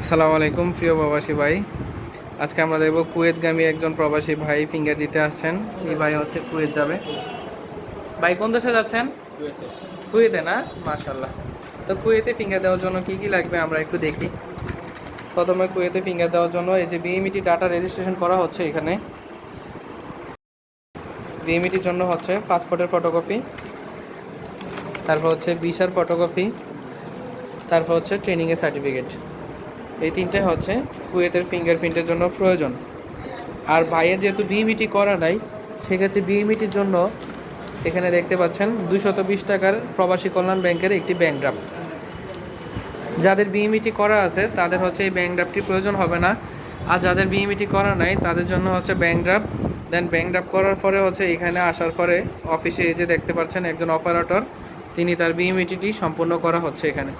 আসসালামু আলাইকুম, প্রিয় প্রবাসী ভাই। আজকে আমরা দেখব কুয়েতগামী একজন প্রবাসী ভাই ফিঙ্গার দিতে আসছেন। এই ভাই হচ্ছে কুয়েত যাবে। ভাই, কোন দেশে যাচ্ছেন? কুয়েতে না? মাশাল্লাহ তো কুয়েতে ফিঙ্গার দেওয়ার জন্য কি কি লাগবে আমরা একটু দেখি। প্রথমে কুয়েতে ফিঙ্গার দেওয়ার জন্য এই যে বিএমইটি ডাটা রেজিস্ট্রেশন করা হচ্ছে এখানে। বিএমইটির জন্য হচ্ছে পাসপোর্টের ফটোকপি তারপর হচ্ছে ভিসার ফটোকপি তারপর হচ্ছে ট্রেনিংয়ের সার্টিফিকেট এই তিনটে হচ্ছে কুয়েতের ফিঙ্গারপ্রিন্টের জন্য প্রয়োজন। আর ভাইয়ের যেহেতু বিএমিটি করা নাই, সেক্ষেত্রে বিএমিটির জন্য এখানে দেখতে পাচ্ছেন দুশত বিশ টাকার প্রবাসী কল্যাণ ব্যাংকের একটি ব্যাংক ড্রাফট যাদের বিএমিটি করা আছে, তাদের হচ্ছে এই ব্যাংক ড্রাফটটি প্রয়োজন হবে না। আর যাদের বিএমিটি করা নাই, তাদের জন্য হচ্ছে ব্যাংক ড্রাফট দেন ব্যাংক ড্রাফট করার পরে হচ্ছে এখানে আসার পরে অফিসে এই যে দেখতে পাচ্ছেন একজন অপারেটর তিনি তার বিএমিটিটি সম্পূর্ণ করা হচ্ছে এখানে।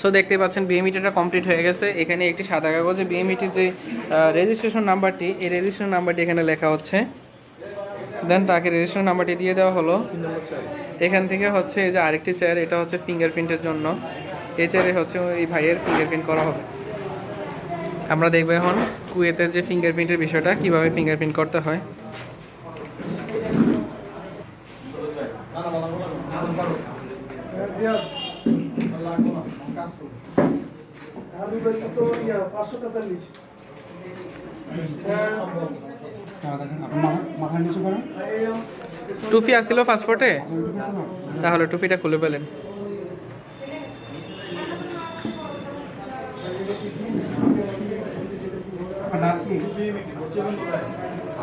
সো দেখতে পাচ্ছেন বিএমইটিটা কমপ্লিট হয়ে গেছে। এখানে একটি সাদা কাগজে বিএমইটির যে রেজিস্ট্রেশন নাম্বারটি এই রেজিস্ট্রেশন নাম্বারটি এখানে লেখা হচ্ছে। দেন তাকে রেজিস্ট্রেশন নাম্বারটি দিয়ে দেওয়া হলো। এখান থেকে হচ্ছে এই যে আরেকটি চেয়ার এটা হচ্ছে ফিঙ্গারপ্রিন্টের জন্য। এই চেয়ারে হচ্ছে এই ভাইয়ের ফিঙ্গারপ্রিন্ট করা হবে। আমরা দেখব এখন কুয়েতের যে ফিঙ্গারপ্রিন্টের বিষয়টা, কীভাবে ফিঙ্গারপ্রিন্ট করতে হয়। আমি বলছি তো ইয়া পাঁচশো তেতাল্লিশ টুফি আসছিল পাসপোর্টে? তাহলে টুপিটা খুলে পেলেন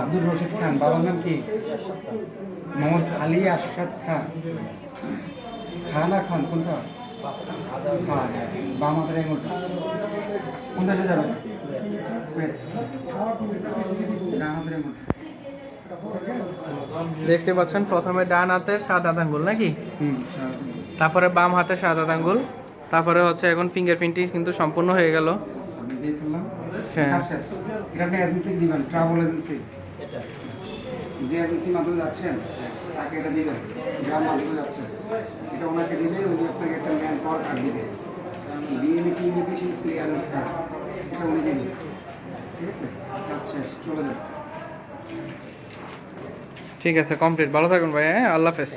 আব্দুল রশিদ খান, বাবার নাম কি? মোহাম্মদ আলী আশাদ খান। খানা খান, কোনটা? বাম হাতের ডান হাতের দেখতে পাচ্ছেন প্রথমে ডান হাতে সাত হাত আঙ্গুল নাকি? তারপরে বাম হাতে সাত হাত আঙ্গুল। তারপরে হচ্ছে এখন ফিঙ্গারপ্রিন্টটি কিন্তু সম্পূর্ণ হয়ে গেল। আমি দিয়ে ফেললাম হ্যাঁ। এটা এজেন্সি দিবেন ট্রাভেল এজেন্সি যে মাধ্যমে যাচ্ছেন তাকে এটা দিবেন যার মাধ্যমে যাচ্ছেন এটা ওনাকে দিলে উনি আপনাকে একটা ক্লিয়ারেন্স এটা উনি ঠিক আছে? কাজ শেষ চলে যাবে ঠিক আছে কমপ্লিট ভালো থাকুন ভাই হ্যাঁ? আল্লাহ হাফেজ।